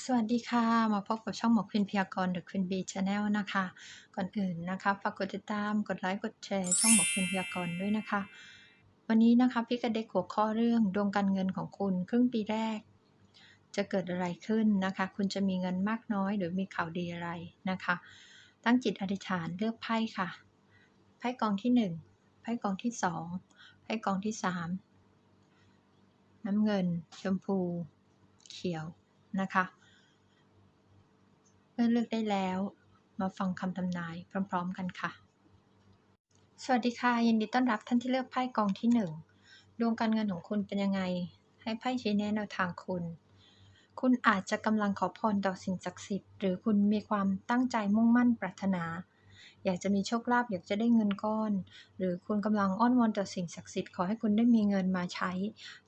สวัสดีค่ะ มาพบกับช่องหมอควินพยากรณ์ The Queen Bee Channel นะคะ ก่อนอื่นนะคะฝากกดติดตามกดไลค์กดแชร์ช่องหมอควินพยากรณ์ด้วยนะคะ วันนี้นะคะพี่กระเด็กหัวข้อเรื่องดวงการเงินของคุณครึ่งปีแรก จะเกิดอะไรขึ้นนะคะ คุณจะมีเงินมากน้อย หรือมีข่าวดีอะไรนะคะ ตั้งจิตอธิษฐานเลือกไพ่ค่ะไพ่กองที่หนึ่งไพ่กองที่สองไพ่กองที่สามน้ำเงิน ชมพู เขียวนะคะ เมื่อเลือกได้แล้ว มาฟังคำทำนายพร้อม ๆ กันค่ะ สวัสดีค่ะยินดีต้อนรับท่านที่เลือกไพ่กองที่หนึ่งดวงการเงินของคุณเป็นยังไง ให้ไพ่ชี้แนะแนวทางคุณ คุณอาจจะกำลังขอพรต่อสิ่งศักดิ์สิทธิ์หรือคุณมีความตั้งใจมุ่งมั่นปรารถนา อยากจะมีโชคลาภอยากจะได้เงินก้อน หรือคุณกำลังอ้อนวอนต่อสิ่งศักดิ์สิทธิ์ขอให้คุณได้มีเงินมาใช้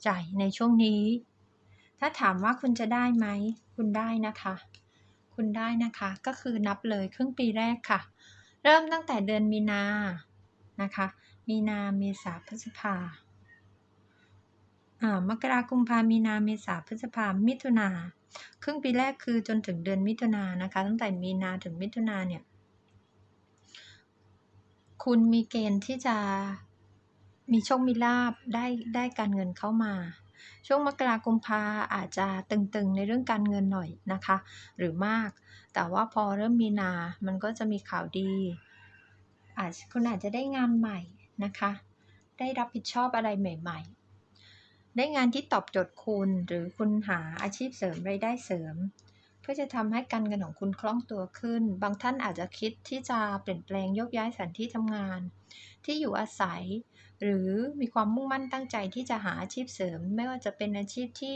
จ่ายในช่วงนี้ ถ้าถามว่าคุณจะได้ไหม คุณได้นะคะ คุณได้นะคะ ก็คือนับเลยครึ่งปีแรกค่ะ เริ่มตั้งแต่เดือนมีนานะคะ มีนาเมษาพฤษภาอ่ามกราคมพามีนาเมษาพฤษภามิถุนาครึ่งปีแรกคือจนถึงเดือนมิถุนานะคะ ตั้งแต่มีนาถึงมิถุนาเนี่ย คุณมีเกณฑ์ที่จะมีโชคมีลาบได้ได้การเงินเข้ามา ช่วงมกราคมพาอาจจะตึงๆ ในเรื่องการเงินหน่อยนะคะ หรือมาก แต่ว่าพอเริ่มมีนา มันก็จะมีข่าวดี อาจคุณอาจจะได้งานใหม่นะคะ ได้รับผิดชอบอะไรใหม่ ๆ ได้งานที่ตอบโจทย์คุณหรือคุณหาอาชีพเสริมรายได้เสริม เพื่อจะทำให้การเงินของคุณคล่องตัวขึ้น บางท่านอาจจะคิดที่จะเปลี่ยนแปลงยกย้ายสถานที่ทำงาน ที่อยู่อาศัย หรือมีความมุ่งมั่นตั้งใจที่จะหาอาชีพเสริม ไม่ว่าจะเป็นอาชีพที่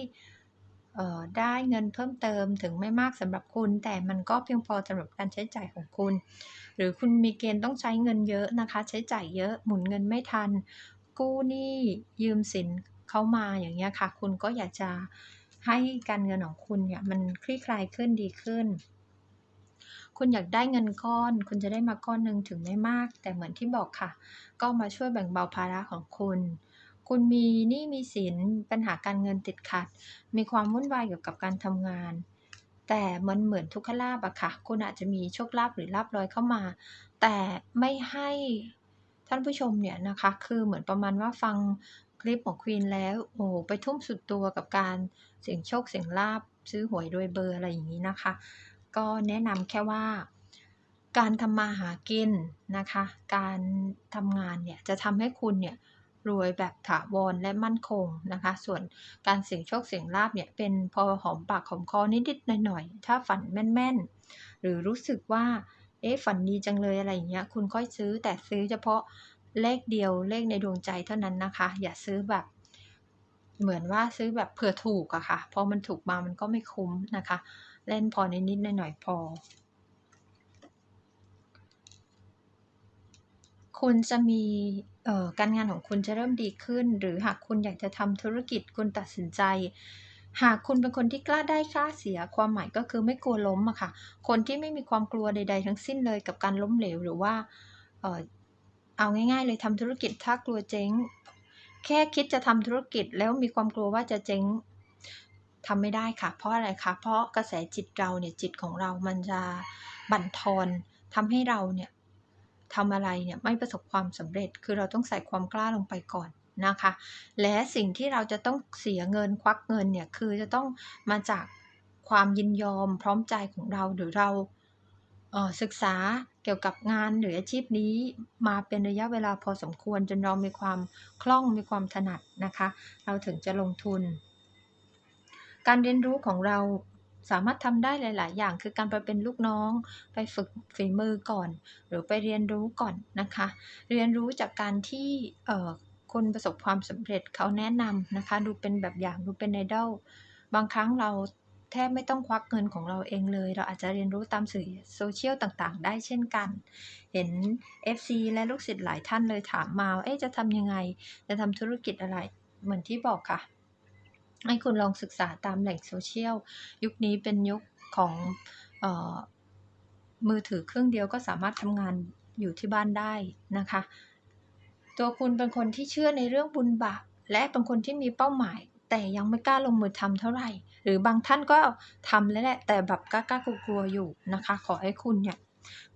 ได้เงินเพิ่มเติมถึงไม่มากสำหรับคุณ แต่มันก็เพียงพอสำหรับการใช้จ่ายของคุณ หรือคุณมีเกณฑ์ต้องใช้เงินเยอะนะคะ ใช้จ่ายเยอะหมุนเงินไม่ทัน กู้หนี้ยืมสินเข้ามาอย่างเงี้ยค่ะ คุณก็อยากจะให้การเงินของคุณเนี่ยมันคลี่คลายขึ้นดีขึ้น คุณอยากได้เงินก้อน คุณจะได้มาก้อนหนึ่งถึงไม่มาก แต่เหมือนที่บอกค่ะ ก็มาช่วยแบ่งเบาภาระของคุณ คุณมีหนี้มีสินปัญหาการเงินติดขัด มีความวุ่นวายเกี่ยวกับการทำงาน แต่มันเหมือนทุกขลาบอะค่ะ คุณอาจจะมีโชคลาภหรือลาบลอยเข้ามา แต่ไม่ให้ท่านผู้ชมเนี่ยนะคะ คือเหมือนประมาณว่าฟังคลิปของควีนแล้ว โอ้ไปทุ่มสุดตัวกับการเสี่ยงโชคเสี่ยงลาบซื้อหวยโดยเบอร์อะไรอย่างนี้นะคะ ก็แนะนำแค่ว่าการทำมาหากินนะคะ การทำงานเนี่ยจะทำให้คุณเนี่ยรวยแบบถาวรและมั่นคงนะคะ ส่วนการเสี่ยงโชคเสี่ยงลาบเนี่ยเป็นพอหอมปากหอมคอนิดๆหน่อยๆถ้าฝันแม่นๆ หรือรู้สึกว่าเอ๊ะฝันดีจังเลยอะไรอย่างเงี้ยคุณค่อยซื้อแต่ซื้อเฉพาะเลขเดียวเลขในดวงใจเท่านั้นนะคะ อย่าซื้อแบบ เหมือนว่าซื้อแบบเผื่อถูกอะค่ะพอมันถูกมามันก็ไม่คุ้มนะคะ เล่นพอนิดๆหน่อยๆพอ คุณจะมีการงานของคุณจะเริ่มดีขึ้น หรือหากคุณอยากจะทำธุรกิจคุณตัดสินใจ หากคุณเป็นคนที่กล้าได้กล้าเสียความหมายก็คือไม่กลัวล้มอะค่ะ คนที่ไม่มีความกลัวใด ๆ ทั้งสิ้นเลยกับการล้มเหลวหรือว่าเออเอาง่าย ๆ เลยทำธุรกิจถ้ากลัวเจ๊ง แค่คิดจะทำธุรกิจแล้วมีความกลัวว่าจะเจ๊ง ทำไม่ได้ค่ะ เพราะอะไรคะ เพราะกระแสจิตเราเนี่ยจิตของเรามันจะบั่นทอนทำให้เราเนี่ยทำอะไรเนี่ยไม่ประสบความสำเร็จ คือเราต้องใส่ความกล้าลงไปก่อนนะคะ และสิ่งที่เราจะต้องเสียเงินควักเงินเนี่ยคือจะต้องมาจากความยินยอมพร้อมใจของเราหรือเราเศึกษาเกี่ยวกับงานหรืออาชีพนี้มาเป็นระยะเวลาพอสมควรจนเรามีความคล่องมีความถนัดนะคะ เราถึงจะลงทุน การเรียนรู้ของเราสามารถทำได้หลาย ๆ อย่าง คือการไปเป็นลูกน้อง ไปฝึกฝีมือก่อน หรือไปเรียนรู้ก่อนนะคะ เรียนรู้จากการที่คนประสบความสำเร็จเขาแนะนำนะคะ ดูเป็นแบบอย่าง ดูเป็นไอดอล บางครั้งเราแทบไม่ต้องควักเงินของเราเองเลย เราอาจจะเรียนรู้ตามสื่อโซเชียลต่าง ๆ ได้เช่นกัน เห็น FC และลูกศิษย์หลายท่านเลยถามมาเอ๊ะจะทำยังไง จะทำธุรกิจอะไร เหมือนที่บอกค่ะ ให้คุณลองศึกษาตามแหล่งโซเชียล ยุคนี้เป็นยุคของออมือถือเครื่องเดียวก็สามารถทำงานอยู่ที่บ้านได้นะคะ ตัวคุณเป็นคนที่เชื่อในเรื่องบุญบาปและเป็นคนที่มีเป้าหมาย แต่ยังไม่กล้าลงมือทำเท่าไหร่ หรือบางท่านก็ทำแล้วแหละแต่แบบกล้ากลัวอยู่นะคะ ขอให้คุณเนี่ย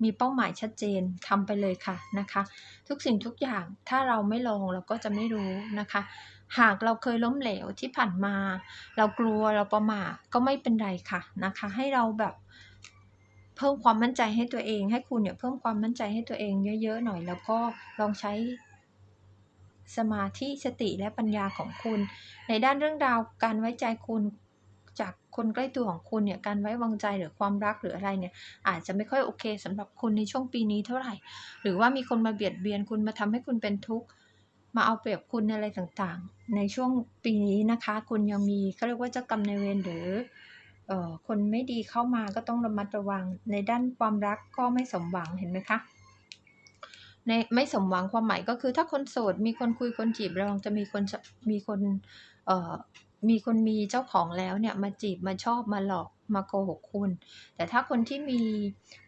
มีเป้าหมายชัดเจนทำไปเลยค่ะนะคะ ทุกสิ่งทุกอย่างถ้าเราไม่ลองเราก็จะไม่รู้นะคะ หากเราเคยล้มเหลวที่ผ่านมา เรากลัวเราประมาทก็ไม่เป็นไรค่ะนะคะ ให้เราแบบเพิ่มความมั่นใจให้ตัวเอง ให้คุณเนี่ยเพิ่มความมั่นใจให้ตัวเองเยอะๆหน่อย แล้วก็ลองใช้สมาธิสติและปัญญาของคุณ ในด้านเรื่องราวการไว้ใจคุณจากคนใกล้ตัวของคุณเนี่ยการไว้วางใจหรือความรักหรืออะไรเนี่ยอาจจะไม่ค่อยโอเคสำหรับคุณในช่วงปีนี้เท่าไหร่ หรือว่ามีคนมาเบียดเบียนคุณมาทำให้คุณเป็นทุกข์ มาเอาเปรียบคุณอะไรต่างๆ ในช่วงปีนี้นะคะ คุณยังมีเขาเรียกว่าเจ้ากรรมนายเวรหรือเอ่อคนไม่ดีเข้ามาก็ต้องระมัดระวัง ในด้านความรักก็ไม่สมหวังเห็นไหมคะในไม่สมหวังความหมายก็คือถ้าคนโสดมีคนคุยคนจีบระวังจะมีคนมีคนเอ่อมีคนมีเจ้าของแล้วเนี่ยมาจีบมาชอบมาหลอกมาโกหกคุณ แต่ถ้าคนที่มี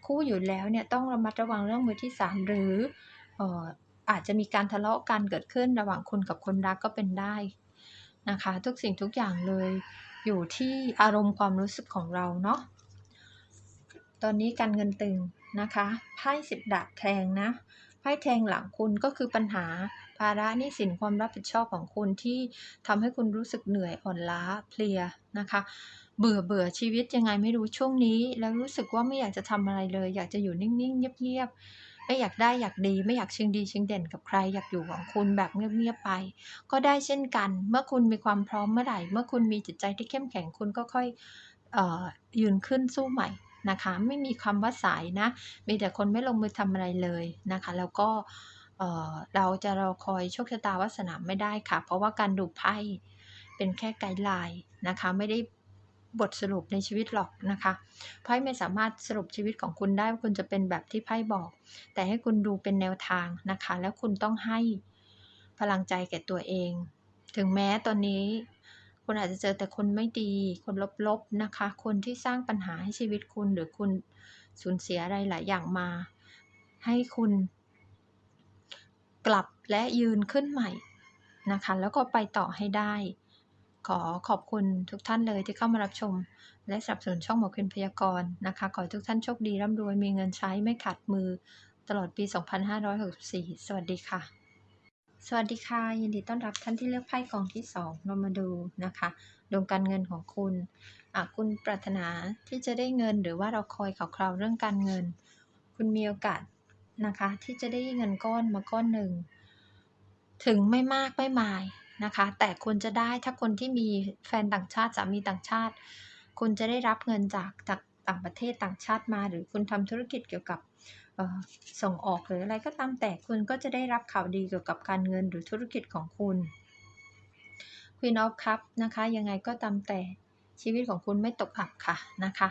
คู่อยู่แล้วเนี่ยต้องระมัดระวังเรื่องมือที่สามหรือเอ่อ อาจจะมีการทะเลาะกันเกิดขึ้นระหว่างคุณกับคนรักก็เป็นได้นะคะ ทุกสิ่งทุกอย่างเลยอยู่ที่อารมณ์ความรู้สึกของเราเนาะตอนนี้การเงินตึงนะคะไพ่สิบดาบแทงนะไพ่แทงหลังคุณก็คือปัญหาภาระหนี้สินความรับผิดชอบของคุณที่ทำให้คุณรู้สึกเหนื่อยอ่อนล้าเพลียนะคะ เบื่อเบื่อชีวิตยังไงไม่รู้ช่วงนี้ แล้วรู้สึกว่าไม่อยากจะทำอะไรเลย อยากจะอยู่นิ่งๆเงียบๆ ไม่อยากได้อยากดี ไม่อยากชิงดีชิงเด่นกับใครอยากอยู่ของคุณแบบเงียบๆไป ก็ได้เช่นกัน เมื่อคุณมีความพร้อมเมื่อไหร่ เมื่อคุณมีจิตใจที่เข้มแข็งคุณก็ค่อยออยืนขึ้นสู้ใหม่นะคะ ไม่มีคำว่าสายนะ มีแต่คนไม่ลงมือทำอะไรเลยนะคะ แล้วก็เราจะรอคอยโชคชะตาวาสนาไม่ได้ค่ะ เพราะว่าการดูไพ่เป็นแค่ไกด์ไลน์นะคะ ไม่ได้ บทสรุปในชีวิตหรอกนะคะไพ่ไม่สามารถสรุปชีวิตของคุณได้ว่าคุณจะเป็นแบบที่ไพ่บอก แต่ให้คุณดูเป็นแนวทางนะคะ แล้วคุณต้องให้พลังใจแก่ตัวเอง ถึงแม้ตอนนี้คุณอาจจะเจอแต่คนไม่ดี คนลบๆนะคะ คนที่สร้างปัญหาให้ชีวิตคุณหรือคุณสูญเสียอะไรหลายอย่างมา ให้คุณ กลับและยืนขึ้นใหม่นะคะ แล้วก็ไปต่อให้ได้ ขอขอบคุณทุกท่านเลยที่เข้ามารับชม และสนับสนุนช่องหมอคืนพยากรณ์นะคะ ขอให้ทุกท่านโชคดีร่ำรวยมีเงินใช้ไม่ขาดมือตลอดปี 2564 สวัสดีค่ะ สวัสดีค่ะ ยินดีต้อนรับท่านที่เลือกไพ่กองที่ 2 เรามาดูนะคะดวงการเงินของคุณคุณปรารถนาที่จะได้เงินหรือว่าเราคอยข่าวคราวเรื่องการเงิน คุณมีโอกาสนะคะที่จะได้เงินก้อนมาก้อนหนึ่ง ถึงไม่มากไม่มาย นะคะ แต่คุณจะได้ถ้าคนที่มีแฟนต่างชาติสามีต่างชาติ คุณจะได้รับเงินจากจากต่างประเทศต่างชาติมา หรือคุณทำธุรกิจเกี่ยวกับส่งออกหรืออะไรก็ตามแต่คุณก็จะได้รับข่าวดีเกี่ยวกับการเงินหรือธุรกิจของคุณ Queen of Cup นะคะ ยังไงก็ตามแต่ชีวิตของคุณไม่ตกอับค่ะนะคะ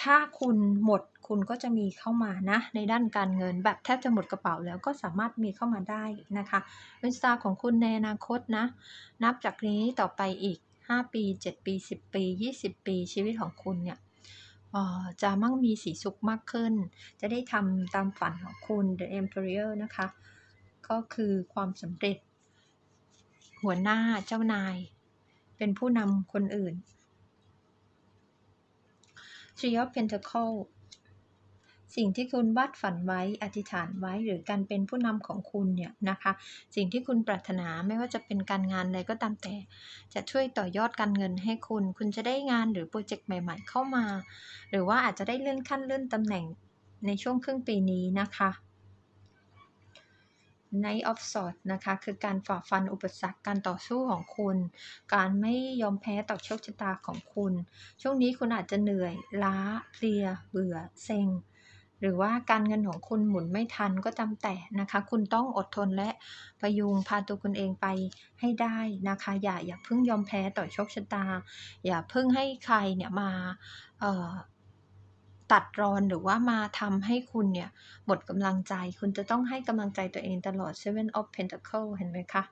ถ้าคุณหมด คุณก็จะมีเข้ามานะในด้านการเงิน แบบแทบจะหมดกระเป๋าแล้วก็สามารถมีเข้ามาได้นะคะเป็นสตาร์ของคุณในอนาคตนะ นับจากนี้ต่อไปอีก 5 ปี 7 ปี 10 ปี 20 ปีชีวิตของคุณเนี่ยจะมั่งมีสีสุขมากขึ้น จะได้ทำตามฝันของคุณ The Emperor นะคะ ก็คือความสำเร็จ หัวหน้าเจ้านาย เป็นผู้นำคนอื่น Three of Pentacle สิ่งที่คุณวาดฝันไว้อธิษฐานไว้หรือการเป็นผู้นำของคุณเนี่ยนะคะ สิ่งที่คุณปรารถนาไม่ว่าจะเป็นการงานอะไรก็ตามแต่ จะช่วยต่อยอดการเงินให้คุณ คุณจะได้งานหรือโปรเจกต์ใหม่ ๆ เข้ามา หรือว่าอาจจะได้เลื่อนขั้นเลื่อนตำแหน่งในช่วงครึ่งปีนี้นะคะ Night of s o r t นะคะคือการฝ่าฟันอุปสรรคการต่อสู้ของคุณ การไม่ยอมแพ้ต่อโชคชะตาของคุณ ช่วงนี้คุณอาจจะเหนื่อย ล้าเพลีย เบื่อ เซ็ง หรือว่าการเงินของคุณหมุนไม่ทันก็ตามแต่นะคะ คุณต้องอดทนและประยุงพาตัวคุณเองไปให้ได้นะคะ อย่าอย่าเพิ่งยอมแพ้ต่อโชคชะตา อย่าเพิ่งให้ใครเนี่ยมาตัดรอนหรือว่ามาทำให้คุณเนี่ยหมดกำลังใจ คุณจะต้องให้กำลังใจตัวเองตลอด Seven of Pentacle เห็นไหมคะ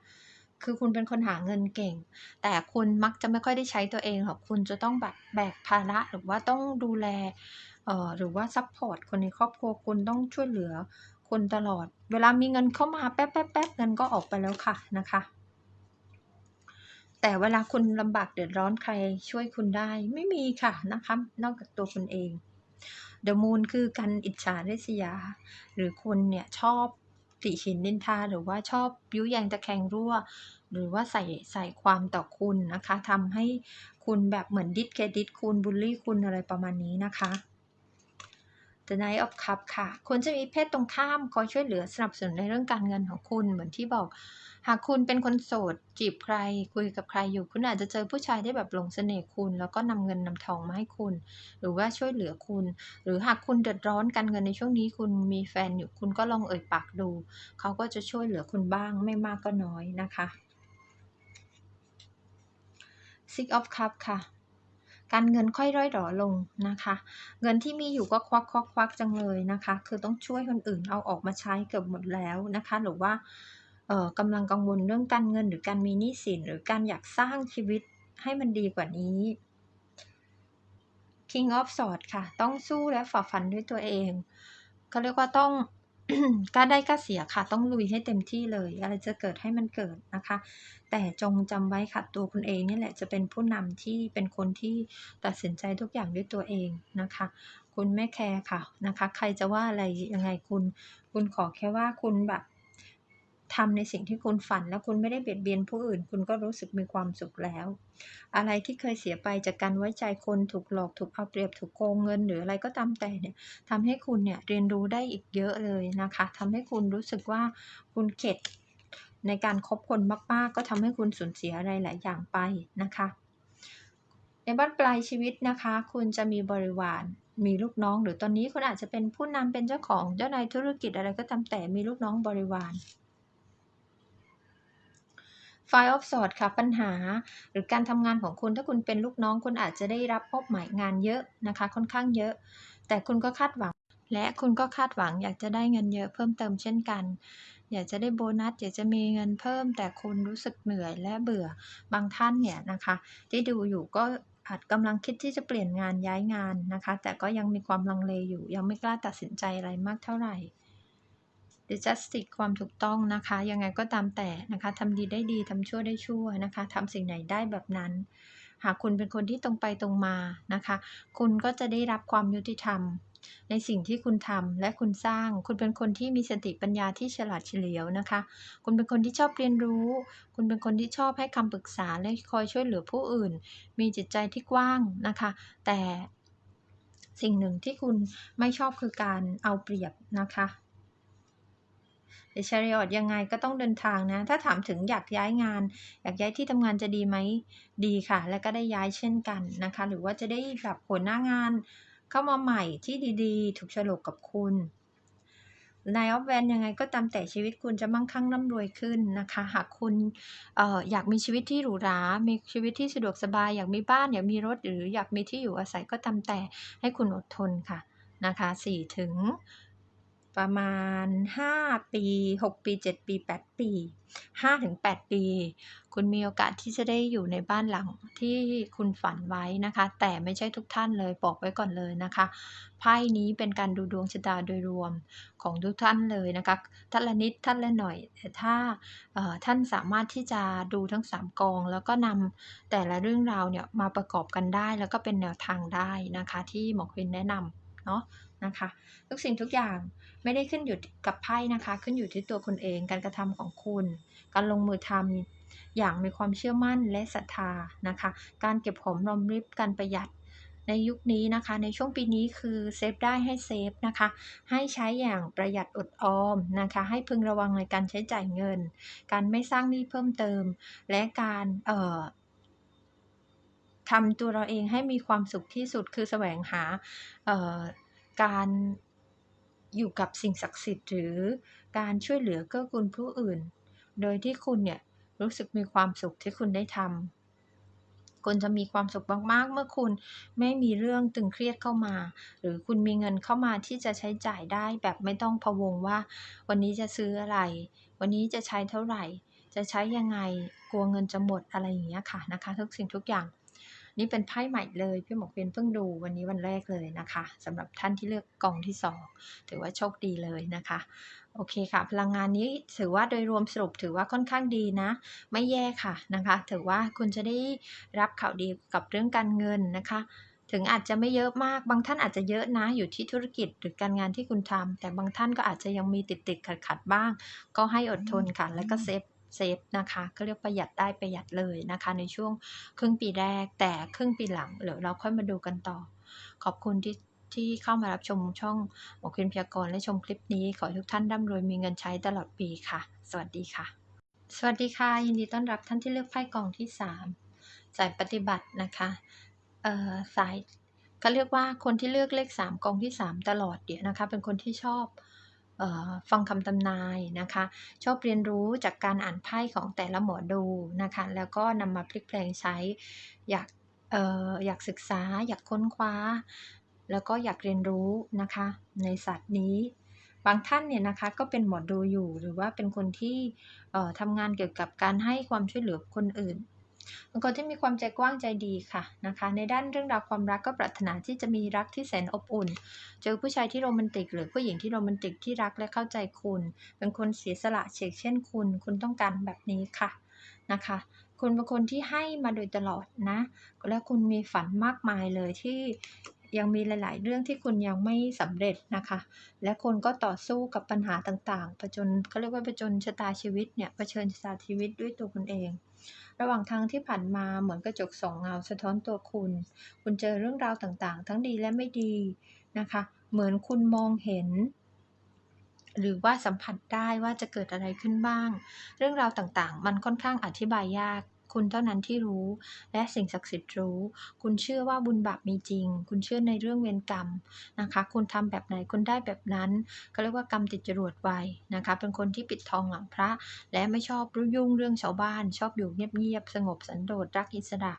คือคุณเป็นคนหาเงินเก่ง แต่คุณมักจะไม่ค่อยได้ใช้ตัวเองหรอก คุณจะต้องแบบแบกภาระหรือว่าต้องดูแล หรือว่าซัพพอร์ตคนในครอบครัวคุณต้องช่วยเหลือคนตลอด เวลามีเงินเข้ามาแป๊บแป๊บแป๊บเงินก็ออกไปแล้วค่ะนะคะ แต่เวลาคุณลำบากเดือดร้อนใครช่วยคุณได้ไม่มีค่ะนะคะนอกจากตัวคุณเอง The Moon คือการอิจฉาริษยา หรือคุณเนี่ยชอบติฉินนินทาหรือว่าชอบยุแยงตะแคงรั่ว หรือว่าใส่ใส่ความต่อคุณนะคะทำให้คุณแบบเหมือนดิสเครดิตคุณบูลลี่คุณอะไรประมาณนี้นะคะ The Knight of Cup ค่ะ คุณจะมีเพศตรงข้ามคอยช่วยเหลือสนับสนุนในเรื่องการเงินของคุณเหมือนที่บอก หากคุณเป็นคนโสด จีบใคร คุยกับใครอยู่ คุณอาจจะเจอผู้ชายที่แบบหลงเสน่ห์คุณ แล้วก็นำเงินนำทองมาให้คุณ หรือว่าช่วยเหลือคุณ หรือหากคุณเดือดร้อนการเงินในช่วงนี้ คุณมีแฟนอยู่คุณก็ลองเอ่ยปากดู เขาก็จะช่วยเหลือคุณบ้างไม่มากก็น้อยนะคะ Six of Cup ค่ะ การเงินค่อยร่อยหรอลงนะคะ เงินที่มีอยู่ก็ควักควักควักจังเลยนะคะ คือต้องช่วยคนอื่นเอาออกมาใช้เกือบหมดแล้วนะคะ หรือว่าเออกำลังกังวลเรื่องการเงินหรือการมีหนี้สิน หรือการอยากสร้างชีวิตให้มันดีกว่านี้ King of Swords ค่ะ ต้องสู้และฝ่าฟันด้วยตัวเองเขาเรียกว่าต้อง ก็ได้ก็เสียค่ะ ต้องลุยให้เต็มที่เลย อะไรจะเกิดให้มันเกิดนะคะ แต่จงจำไว้ค่ะ ตัวคุณเองนี่แหละจะเป็นผู้นำที่เป็นคนที่ตัดสินใจทุกอย่างด้วยตัวเองนะคะ คุณไม่แคร์ค่ะนะคะ ใครจะว่าอะไรยังไงคุณ คุณขอแค่ว่าคุณแบบ ทำในสิ่งที่คุณฝันแล้วคุณไม่ได้เบียดเบียนผู้อื่น คุณก็รู้สึกมีความสุขแล้ว อะไรที่เคยเสียไปจากการไว้ใจคนถูกหลอกถูกเอาเปรียบถูกโกงเงิน หรืออะไรก็ตามแต่เนี่ยทำให้คุณเนี่ยเรียนรู้ได้อีกเยอะเลยนะคะทำให้คุณรู้สึกว่าคุณเข็ดในการคบคนมากๆ ก็ทำให้คุณสูญเสียอะไรหลายอย่างไปนะคะในบ้านปลายชีวิตนะคะ คุณจะมีบริวารมีลูกน้อง หรือตอนนี้คุณอาจจะเป็นผู้นำเป็นเจ้าของเจ้านายธุรกิจอะไรก็ตามแต่มีลูกน้องบริวาร Five of Swords ค่ะปัญหา หรือการทำงานของคุณถ้าคุณเป็นลูกน้อง คุณอาจจะได้รับมอบหมายงานเยอะนะคะ ค่อนข้างเยอะ แต่คุณก็คาดหวัง และคุณก็คาดหวังอยากจะได้เงินเยอะเพิ่มเติมเช่นกัน อยากจะได้โบนัสอยากจะมีเงินเพิ่ม แต่คุณรู้สึกเหนื่อยและเบื่อบางท่านเนี่ยนะคะที่ดูอยู่ก็อาจกำลังคิดที่จะเปลี่ยนงานย้ายงานนะคะ แต่ก็ยังมีความลังเลอยู่ ยังไม่กล้าตัดสินใจอะไรมากเท่าไหร่ The Justice ความถูกต้องนะคะ ยังไงก็ตามแต่นะคะทำดีได้ดีทำชั่วได้ชั่วนะคะทำสิ่งไหนได้แบบนั้นหากคุณเป็นคนที่ตรงไปตรงมานะคะ คุณก็จะได้รับความยุติธรรม ในสิ่งที่คุณทำและคุณสร้าง คุณเป็นคนที่มีสติปัญญาที่ฉลาดเฉลียวนะคะ คุณเป็นคนที่ชอบเรียนรู้ คุณเป็นคนที่ชอบให้คำปรึกษาและคอยช่วยเหลือผู้อื่น มีจิตใจที่กว้างนะคะ แต่สิ่งหนึ่งที่คุณไม่ชอบคือการเอาเปรียบนะคะ เดชาริออดยังไงก็ต้องเดินทางนะ ถ้าถามถึงอยากย้ายงาน อยากย้ายที่ทำงานจะดีไหมดีค่ะ และก็ได้ย้ายเช่นกันนะคะ หรือว่าจะได้แบบหัวหน้างาน เข้ามาใหม่ที่ดีๆ ถูกโฉลกกับคุณนายออฟแวนยังไงก็ตามแต่ชีวิตคุณจะมั่งคั่งร่ำรวยขึ้นนะคะ หากคุณเอออยากมีชีวิตที่หรูหรา มีชีวิตที่สะดวกสบาย อยากมีบ้าน อยากมีรถ หรืออยากมีที่อยู่อาศัยก็ตามแต่ให้คุณอดทนค่ะนะคะ4ถึง ประมาณ 5 ปี 6 ปี 7 ปี 8 ปี 5-8 ปี คุณมีโอกาสที่จะได้อยู่ในบ้านหลังที่คุณฝันไว้นะคะ แต่ไม่ใช่ทุกท่านเลยบอกไว้ก่อนเลยนะคะไพ่นี้เป็นการดูดวงชะตาโดยรวมของทุกท่านเลยนะคะท่านละนิดท่านละหน่อยแต่ถ้าท่านสามารถที่จะดูทั้ง 3 กอง แล้วก็นำแต่ละเรื่องราวเนี่ยมาประกอบกันได้ แล้วก็เป็นแนวทางได้นะคะ ที่หมอควินแนะนำเนาะนะคะ ทุกสิ่งทุกอย่าง ไม่ได้ขึ้นอยู่กับไพ่นะคะ ขึ้นอยู่ที่ตัวคุณเองการกระทำของคุณ การลงมือทำอย่างมีความเชื่อมั่นและศรัทธานะคะ การเก็บหอมรอมริบการประหยัดในยุคนี้นะคะ ในช่วงปีนี้คือเซฟได้ให้เซฟนะคะ ให้ใช้อย่างประหยัดอดออมนะคะ ให้พึงระวังในการใช้จ่ายเงิน การไม่สร้างหนี้เพิ่มเติม และการเอ่อทำตัวเราเองให้มีความสุขที่สุดคือแสวงหาการ อยู่กับสิ่งศักดิ์สิทธิ์หรือการช่วยเหลือเกื้อกูลผู้อื่น โดยที่คุณเนี่ยรู้สึกมีความสุขที่คุณได้ทำคุณจะมีความสุขมากๆ เมื่อคุณไม่มีเรื่องตึงเครียดเข้ามา หรือคุณมีเงินเข้ามาที่จะใช้จ่ายได้แบบไม่ต้องพะวงว่า วันนี้จะซื้ออะไร วันนี้จะใช้เท่าไหร่ จะใช้ยังไง กลัวเงินจะหมดอะไรอย่างเงี้ยค่ะนะคะ ทุกสิ่งทุกอย่าง นี่เป็นไพ่ใหม่เลยพี่หมอกเป็นเพิ่งดูวันนี้วันแรกเลยนะคะสำหรับท่านที่เลือกกองที่ 2 ถือว่าโชคดีเลยนะคะโอเคค่ะ พลังงานนี้ถือว่าโดยรวมสรุปถือว่าค่อนข้างดีนะ ไม่แย่ค่ะนะคะ ถือว่าคุณจะได้รับข่าวดีกับเรื่องการเงินนะคะถึงอาจจะไม่เยอะมาก บางท่านอาจจะเยอะนะอยู่ที่ธุรกิจหรือการงานที่คุณทำแต่บางท่านก็อาจจะยังมีติดติดขัดขัดบ้าง ก็ให้อดทนค่ะ แล้วก็เซฟ เซฟนะคะก็เรียกประหยัดได้ประหยัดเลยนะคะ ในช่วงครึ่งปีแรกแต่ครึ่งปีหลังเดี๋ยวเราค่อยมาดูกันต่อ ขอบคุณที่ที่เข้ามารับชมช่องหมอควินพยากรณ์และชมคลิปนี้ขอให้ทุกท่านร่ำรวยมีเงินใช้ตลอดปีค่ะ สวัสดีค่ะ สวัสดีค่ะ ยินดีต้อนรับท่านที่เลือกไพ่กองที่ 3 สายปฏิบัตินะคะเอ่อสายก็เรียกว่าคนที่เลือกเลข 3กองที่ 3 ตลอดเดี๋ยวนะคะ เป็นคนที่ชอบ ฟังคำทำนายนะคะ ชอบเรียนรู้จากการอ่านไพ่ของแต่ละหมอดูนะคะ แล้วก็นำมาพลิกแปลงใช้ อยากอออยากศึกษา อยากค้นคว้า แล้วก็อยากเรียนรู้นะคะ ในศาสตร์นี้ บางท่านเนี่ยนะคะก็เป็นหมอดูอยู่ หรือว่าเป็นคนที่ทำงานเกี่ยวกับการให้ความช่วยเหลือคนอื่น เป็นคนที่มีความใจกว้างใจดีค่ะนะคะในด้านเรื่องราวความรักก็ปรารถนาที่จะมีรักที่แสนอบอุ่น เจอผู้ชายที่โรแมนติก หรือผู้หญิงที่โรแมนติกที่รักและเข้าใจคุณ เป็นคนเสียสละเฉกเช่นคุณ คุณต้องการแบบนี้ค่ะนะคะคุณเป็นคนที่ให้มาโดยตลอดนะ แล้วคุณมีฝันมากมายเลยที่ยังมีหลาย ๆ เรื่องที่คุณยังไม่สำเร็จนะคะ และคนก็ต่อสู้กับปัญหาต่างๆผจญเขาเรียกว่าผจญชะตาชีวิตเนี่ยเผชิญชะตาชีวิตด้วยตัวคุณเอง ระหว่างทางที่ผ่านมาเหมือนกระจกส่องเงาสะท้อนตัวคุณ คุณเจอเรื่องราวต่างๆ ทั้งดีและไม่ดีนะคะ เหมือนคุณมองเห็น หรือว่าสัมผัสได้ว่าจะเกิดอะไรขึ้นบ้าง เรื่องราวต่างๆ มันค่อนข้างอธิบายยาก คุณเท่านั้นที่รู้ และสิ่งศักดิ์สิทธิ์รู้ คุณเชื่อว่าบุญบาปมีจริง คุณเชื่อในเรื่องเวรกรรมนะคะ คุณทำแบบไหนคุณได้แบบนั้นเขาเรียกว่ากรรมติดจรวดไว้นะคะ เป็นคนที่ปิดทองหลังพระ และไม่ชอบรุ่ยุ่งเรื่องชาวบ้าน ชอบอยู่เงียบๆสงบสันโดษรักอิสระ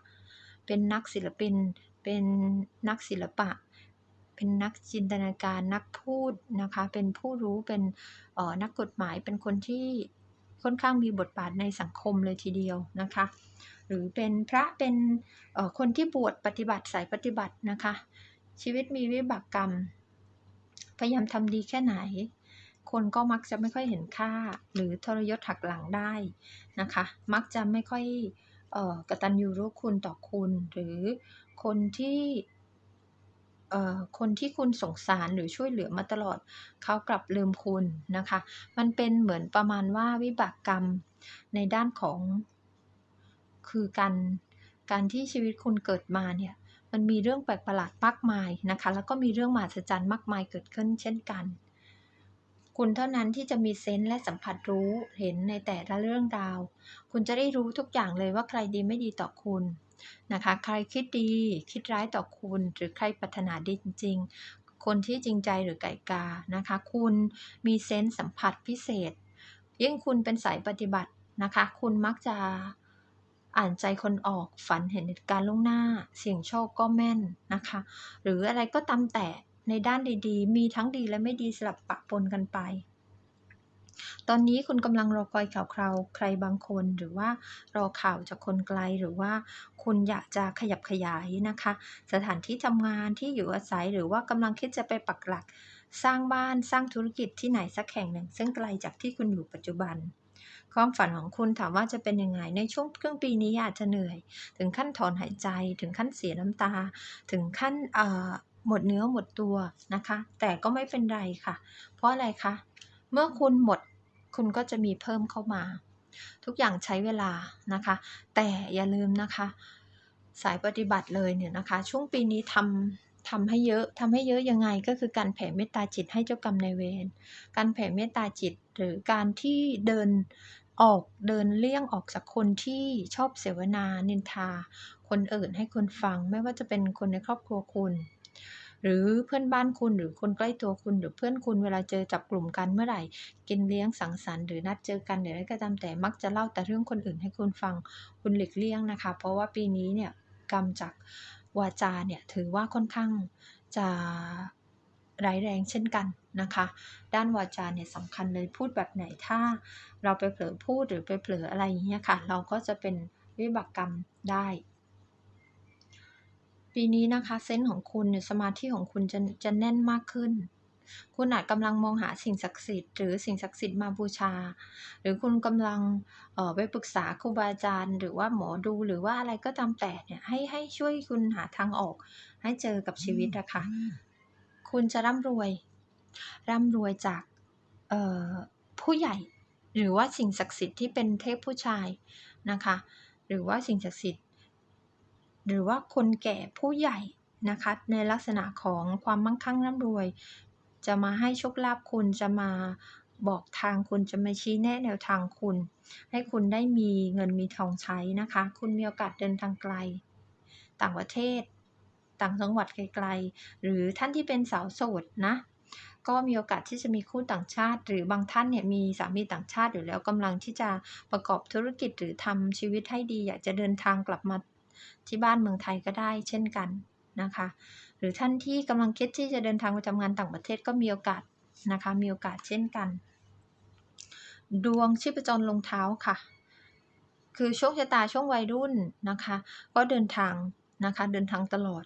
เป็นนักศิลปิน เป็นนักศิลปะเป็นนักจินตนาการนักพูดนะคะ เป็นผู้รู้เป็นเอ่อนักกฎหมายเป็นคนที่ ค่อนข้างมีบทบาทในสังคมเลยทีเดียวนะคะ หรือเป็นพระเป็นคนที่บวชปฏิบัติสายปฏิบัตินะคะ ชีวิตมีวิบากกรรม พยายามทำดีแค่ไหน คนก็มักจะไม่ค่อยเห็นค่า หรือทรยศหักหลังได้นะคะ มักจะไม่ค่อยเอ่อกตัญญูรู้คุณต่อคุณ หรือคนที่ คนที่คุณสงสารหรือช่วยเหลือมาตลอด เขากลับลืมคุณนะคะ มันเป็นเหมือนประมาณว่าวิบากกรรมในด้านของ คือการการที่ชีวิตคุณเกิดมาเนี่ยมันมีเรื่องแปลกประหลาดมากมายนะคะ แล้วก็มีเรื่องมหัศจรรย์มากมายเกิดขึ้นเช่นกัน คุณเท่านั้นที่จะมีเซนส์และสัมผัสรู้เห็นในแต่ละเรื่องราว คุณจะได้รู้ทุกอย่างเลยว่าใครดีไม่ดีต่อคุณ นะคะ ใครคิดดีคิดร้ายต่อคุณ หรือใครปรารถนาดีจริงๆ คนที่จริงใจหรือไก่กานะคะ คุณมีเซนส์สัมผัสพิเศษ ยิ่งคุณเป็นสายปฏิบัตินะคะ คุณมักจะอ่านใจคนออกฝันเห็นเหตุการณ์ล่วงหน้า เสี่ยงโชคก็แม่นนะคะ หรืออะไรก็ตามแต่ในด้านดีๆ มีทั้งดีและไม่ดีสลับปะปนกันไป ตอนนี้คุณกำลังรอคอยข่าวคราวใครบางคน หรือว่ารอข่าวจากคนไกลหรือว่าคุณอยากจะขยับขยายนะคะ สถานที่ทำงานที่อยู่อาศัยหรือว่ากำลังคิดจะไปปักหลัก สร้างบ้านสร้างธุรกิจที่ไหนสักแห่งหนึ่ง ซึ่งไกลจากที่คุณอยู่ปัจจุบันความฝันของคุณถามว่าจะเป็นยังไง ในช่วงครึ่งปีนี้อาจจะเหนื่อย ถึงขั้นถอนหายใจ ถึงขั้นเสียน้ำตา ถึงขั้นเอ่อหมดเนื้อหมดตัวนะคะ แต่ก็ไม่เป็นไรค่ะ เพราะอะไรคะ เมื่อคุณหมด คุณก็จะมีเพิ่มเข้ามา ทุกอย่างใช้เวลานะคะ แต่อย่าลืมนะคะ สายปฏิบัติเลยเนี่ยนะคะ ช่วงปีนี้ทำทำให้เยอะทำให้เยอะยังไงก็คือการแผ่เมตตาจิตให้เจ้ากรรมนายเวรการแผ่เมตตาจิต หรือการที่เดินออกเดินเลี่ยงออกจากคนที่ชอบเสวนานินทา คนอื่นให้คนฟังไม่ว่าจะเป็นคนในครอบครัวคุณ หรือเพื่อนบ้านคุณหรือคนใกล้ตัวคุณหรือเพื่อนคุณเวลาเจอจับกลุ่มกันเมื่อไหร่ กินเลี้ยงสังสรรค์หรือนัดเจอกันหรืออะไรก็ตามแต่มักจะเล่าแต่เรื่องคนอื่นให้คุณฟังคุณหลีกเลี่ยงนะคะ เพราะว่าปีนี้เนี่ยกรรมจากวาจาเนี่ยถือว่าค่อนข้างจะร้ายแรงเช่นกันนะคะ ด้านวาจาเนี่ยสำคัญเลยพูดแบบไหนถ้าเราไปเผลอพูดหรือไปเผลออะไรอย่างเงี้ยค่ะ เราก็จะเป็นวิบากกรรมได้ ปีนี้นะคะเซนส์ของคุณเนี่ยสมาธิของคุณจะจะแน่นมากขึ้น คุณอาจกำลังมองหาสิ่งศักดิ์สิทธิ์หรือสิ่งศักดิ์สิทธิ์มาบูชา หรือคุณกำลังไปปรึกษาครูบาอาจารย์ หรือว่าหมอดูหรือว่าอะไรก็ตามแต่เนี่ยให้ให้ช่วยคุณหาทางออก ให้เจอกับชีวิตอะคะคุณจะร่ำรวย ร่ำรวยจากผู้ใหญ่ หรือว่าสิ่งศักดิ์สิทธิ์ที่เป็นเทพผู้ชายนะคะ หรือว่าสิ่งศักดิ์สิทธิ์ หรือว่าคนแก่ผู้ใหญ่นะคะในลักษณะของความมั่งคั่งร่ำรวย จะมาให้โชคลาภคุณจะมาบอกทางคุณจะมาชี้แนะแนวทางคุณ ให้คุณได้มีเงินมีทองใช้นะคะ คุณมีโอกาสเดินทางไกล ต่างประเทศ ต่างจังหวัดไกลๆ หรือท่านที่เป็นสาวโสดนะก็มีโอกาสที่จะมีคู่ต่างชาติ หรือบางท่านเนี่ยมีสามีต่างชาติอยู่แล้วกำลังที่จะประกอบธุรกิจหรือทำชีวิตให้ดี อยากจะเดินทางกลับมา ที่บ้านเมืองไทยก็ได้เช่นกันนะคะ หรือท่านที่กำลังคิดที่จะเดินทางไปทำงานต่างประเทศก็มีโอกาสนะคะ มีโอกาสเช่นกัน ดวงชีพจรลงเท้าค่ะ คือโชคชะตาช่วงวัยรุ่นนะคะ ก็เดินทางนะคะเดินทางตลอด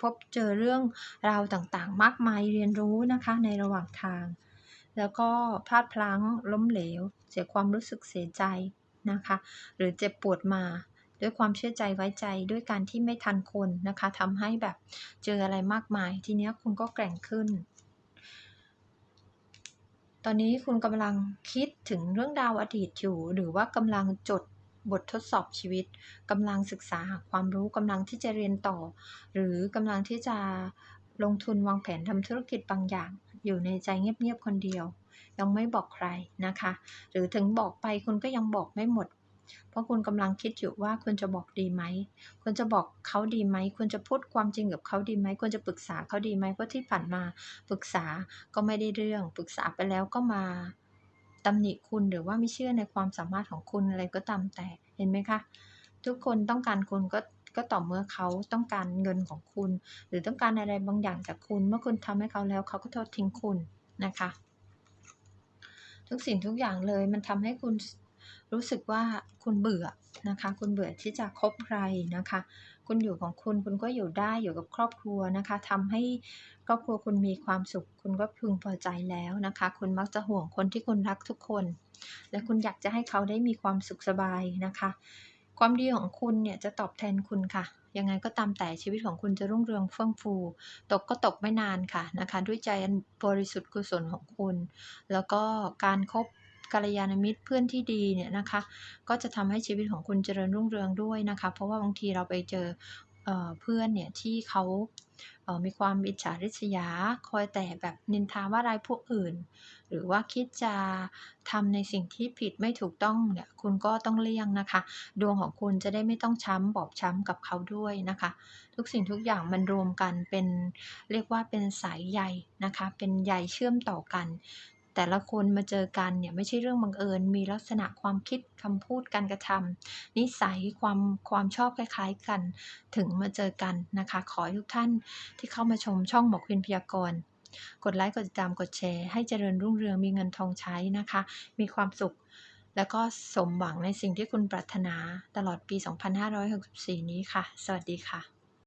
พบเจอเรื่องราวต่างๆ มากมายเรียนรู้นะคะในระหว่างทาง แล้วก็พลาดพลั้งล้มเหลว เสียความรู้สึกเสียใจนะคะ หรือเจ็บปวดมา ด้วยความเชื่อใจไว้ใจด้วยการที่ไม่ทันคนนะคะทำให้แบบเจออะไรมากมาย ทีนี้คุณก็แกร่งขึ้น ตอนนี้คุณกำลังคิดถึงเรื่องราวอดีตอยู่ หรือว่ากำลังจดบททดสอบชีวิตกำลังศึกษาหาความรู้กำลังที่จะเรียนต่อ หรือกำลังที่จะลงทุนวางแผนทำธุรกิจบางอย่าง อยู่ในใจเงียบๆคนเดียว ยังไม่บอกใครนะคะ หรือถึงบอกไปคุณก็ยังบอกไม่หมด เพราะคุณกำลังคิดอยู่ว่าคุณจะบอกดีไหมคุณจะบอกเขาดีไหมคุณจะพูดความจริงกับเขาดีไหมคุณจะปรึกษาเขาดีไหมเพราะที่ผ่านมาปรึกษาก็ไม่ได้เรื่องปรึกษาไปแล้วก็มาตำหนิคุณหรือว่าไม่เชื่อในความสามารถของคุณอะไรก็ตามแต่เห็นไหมคะ ทุกคนต้องการคุณก็ก็ต่อเมื่อเขาต้องการเงินของคุณ หรือต้องการอะไรบางอย่างจากคุณ เมื่อคุณทำให้เขาแล้วเขาก็ทอดทิ้งคุณนะคะ ทุกสิ่งทุกอย่างเลยมันทำให้คุณ รู้สึกว่าคุณเบื่อนะคะ คุณเบื่อที่จะคบใครนะคะ คุณอยู่ของคุณคุณก็อยู่ได้อยู่กับครอบครัวนะคะทำให้ครอบครัวคุณมีความสุข คุณก็พึงพอใจแล้วนะคะ คุณมักจะห่วงคนที่คุณรักทุกคน และคุณอยากจะให้เขาได้มีความสุขสบายนะคะ ความดีของคุณเนี่ยจะตอบแทนคุณค่ะยังไงก็ตามแต่ชีวิตของคุณจะรุ่งเรืองเฟื่องฟู ตกก็ตกไม่นานค่ะนะคะ ด้วยใจบริสุทธิ์กุศลของคุณ แล้วก็การครบ กัลยาณมิตรเพื่อนที่ดีเนี่ยนะคะ ก็จะทำให้ชีวิตของคุณเจริญรุ่งเรืองด้วยนะคะ เพราะว่าบางทีเราไปเจอเพื่อนเนี่ยที่เขาเอ่อมีความอิจฉาริษยา คอยแต่แบบนินทาว่าร้ายผู้อื่น หรือว่าคิดจะทำในสิ่งที่ผิดไม่ถูกต้องเนี่ยคุณก็ต้องเลี่ยงนะคะ ดวงของคุณจะได้ไม่ต้องช้ำบอบช้ำกับเขาด้วยนะคะ ทุกสิ่งทุกอย่างมันรวมกันเป็นเรียกว่าเป็นสายใยนะคะ เป็นใยเชื่อมต่อกัน แต่ละคนมาเจอกันเนี่ยไม่ใช่เรื่องบังเอิญ มีลักษณะความคิดคำพูดการกระทำนิสัยความความชอบคล้ายๆกัน ถึงมาเจอกันนะคะ ขอให้ทุกท่านที่เข้ามาชมช่องหมอควินพยากรณ์กดไลค์กดติดตามกดแชร์ ให้เจริญรุ่งเรืองมีเงินทองใช้นะคะ มีความสุข แล้วก็สมหวังในสิ่งที่คุณปรารถนาตลอดปี 2564 นี้ค่ะ สวัสดีค่ะ